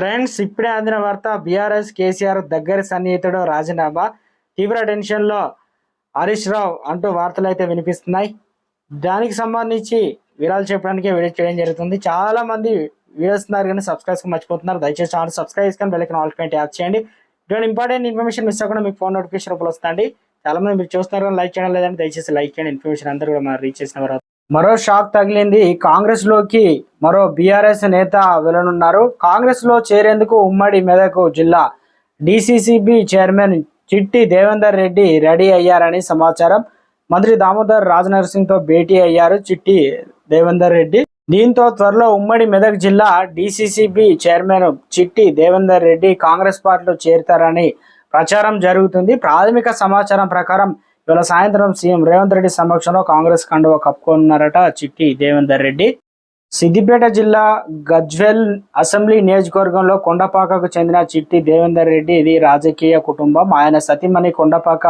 Friends ఇప్పుడే అందిన వార్త బీఆర్ఎస్ కేసీఆర్ దగ్గర సన్నిహితుడు రాజీనామా. తీవ్ర టెన్షన్లో హరీష్ రావు అంటూ వార్తలు అయితే వినిపిస్తున్నాయి. దానికి సంబంధించి వివరాలు చెప్పడానికి వీడియో చేయడం జరుగుతుంది. చాలా మంది వీడియోస్ ఉన్నారు కానీ సబ్స్క్రైబ్ మర్చిపోతున్నారు. దయచేసి ఛానల్ సబ్స్క్రైబ్ చేసుకొని వెళ్ళిన ఆల్ పెయింట్ చేయండి. ఇటువంటి ఇంపార్టెంట్ ఇన్ఫర్మేషన్ మిస్ అవ్వకుండా మీకు ఫోన్ నోటిఫికేషన్ రూపంలో వస్తుంది చాలా మంది మీరు చూస్తున్నారు కానీ లైక్ చేయడం లేదంటే దయచేసి లైక్ చేయండి. ఇన్ఫర్మేషన్ అందరూ కూడా మనం రీచ్ చేసిన మరో షాక్ తగిలింది. కాంగ్రెస్లోకి మరో బీఆర్ఎస్ నేత వెళ్ళనున్నారు. కాంగ్రెస్లో చేరేందుకు ఉమ్మడి మెదక్ జిల్లా డిసిసిబి చైర్మన్ చిట్టి దేవేందర్ రెడ్డి రెడీ అయ్యారని సమాచారం. మంత్రి దామోదర్ రాజనరసింగ్తో భేటీ అయ్యారు చిట్టి దేవేందర్ రెడ్డి. దీంతో త్వరలో ఉమ్మడి మెదక్ జిల్లా డిసిసిబి చైర్మన్ చిట్టి దేవేందర్ రెడ్డి కాంగ్రెస్ పార్టీలో చేరుతారని ప్రచారం జరుగుతుంది. ప్రాథమిక సమాచారం ప్రకారం ఇవాళ సాయంత్రం సీఎం రేవంత్ రెడ్డి సమక్షంలో కాంగ్రెస్ కండువ కప్పుకోనున్నారట చిట్టి దేవేందర్ రెడ్డి. సిద్దిపేట జిల్లా గజ్వెల్ అసెంబ్లీ నియోజకవర్గంలో కొండపాకకు చెందిన చిట్టి దేవేందర్ రెడ్డి ఇది రాజకీయ కుటుంబం. ఆయన సతీమణి కొండపాక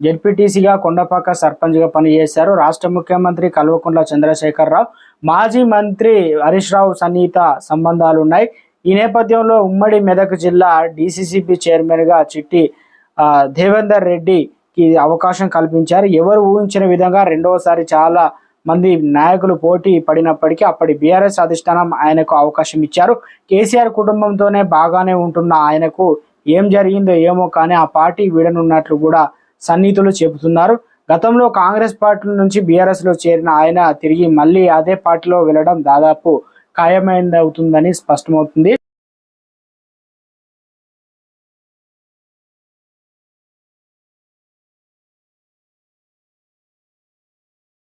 జెడ్పీటీసీగా కొండపాక సర్పంచ్గా పనిచేశారు. రాష్ట్ర ముఖ్యమంత్రి కల్వకుంట్ల చంద్రశేఖరరావు మాజీ మంత్రి హరీష్ రావు సన్నిహిత సంబంధాలు ఉన్నాయి ఈ నేపథ్యంలో ఉమ్మడి మెదక్ జిల్లా డిసిసిబి చైర్మన్గా చిట్టి దేవేందర్ రెడ్డి అవకాశం కల్పించారు. ఎవరు ఊహించిన విధంగా రెండవసారి చాలా మంది నాయకులు పోటీ పడినప్పటికీ అప్పటి బీఆర్ఎస్ అధిష్టానం ఆయనకు అవకాశం ఇచ్చారు. కేసీఆర్ కుటుంబంతోనే బాగానే ఉంటున్న ఆయనకు ఏం జరిగిందో ఏమో కానీ ఆ పార్టీ వీడనున్నట్లు కూడా సన్నిహితులు చెబుతున్నారు. గతంలో కాంగ్రెస్ పార్టీ నుంచి బీఆర్ఎస్లో చేరిన ఆయన తిరిగి మళ్ళీ అదే పార్టీలో వెళ్ళడం దాదాపు ఖాయమైంది అవుతుందని స్పష్టమవుతుంది.